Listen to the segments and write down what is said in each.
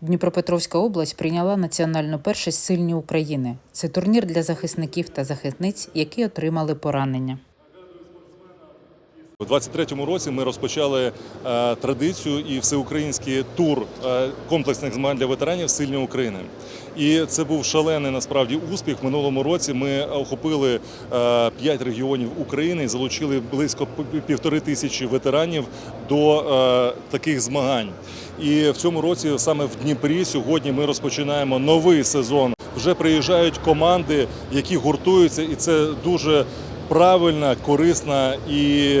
Дніпропетровська область прийняла національну першість сильні України. Це турнір для захисників та захисниць, які отримали поранення. У 23-му році ми розпочали е, традицію і всеукраїнський тур е, комплексних змагань для ветеранів Сильні України. І це був шалений насправді успіх. В минулому році ми охопили е, 5 регіонів України і залучили близько півтори тисячі ветеранів до таких змагань. І в цьому році, саме в Дніпрі, сьогодні ми розпочинаємо новий сезон. Вже приїжджають команди, які гуртуються, і це дуже правильна, корисна і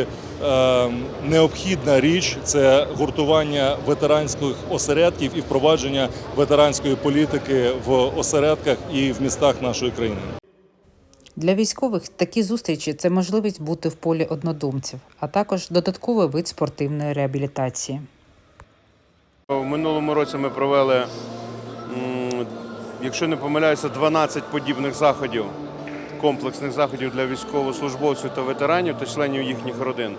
е, необхідна річ це гуртування ветеранських осередків і впровадження ветеранської політики в осередках і в містах нашої країни. Для військових такі зустрічі це можливість бути в полі однодумців, а також додатковий вид спортивної реабілітації. В минулому році ми провели, якщо не помиляюся, 12 подібних заходів, комплексних заходів для військовослужбовців та ветеранів та членів їхніх родин.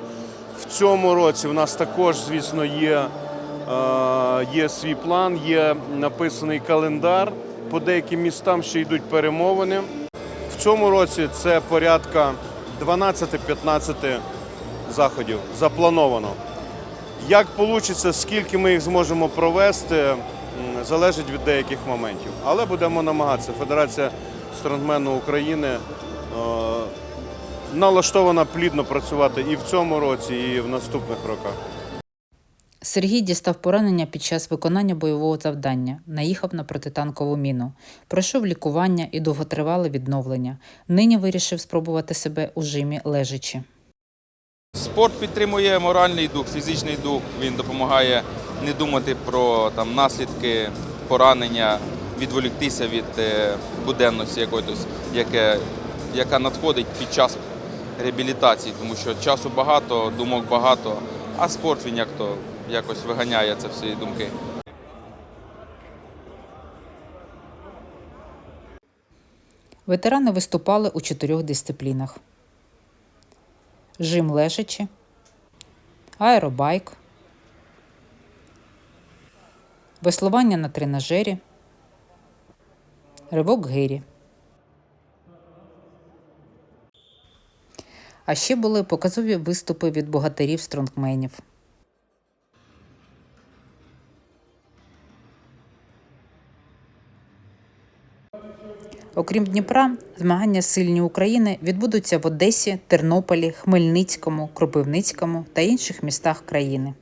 В цьому році у нас також, звісно, є, е, є свій план, є написаний календар. По деяким містам ще йдуть перемовини. В цьому році це порядка 12-15 заходів заплановано. Як вийде, скільки ми їх зможемо провести, залежить від деяких моментів. Але будемо намагатися. Федерація стронгмену України е, налаштована плідно працювати і в цьому році, і в наступних роках. Сергій дістав поранення під час виконання бойового завдання, наїхав на протитанкову міну, пройшов лікування і довготривале відновлення. Нині вирішив спробувати себе у жимі лежачи. Спорт підтримує моральний дух, фізичний дух. Він допомагає не думати про там, наслідки поранення, відволіктися від е, буденності якоїсь, яка надходить під час реабілітації, тому що часу багато, думок багато, а спорт він як то якось виганяє це всі думки. Ветерани виступали у чотирьох дисциплінах: жим лежачи, аеробайк, веслування на тренажері, ривок гирі. А ще були показові виступи від богатирів стронгменів. Окрім Дніпра, змагання сильні України відбудуться в Одесі, Тернополі, Хмельницькому, Кропивницькому та інших містах країни.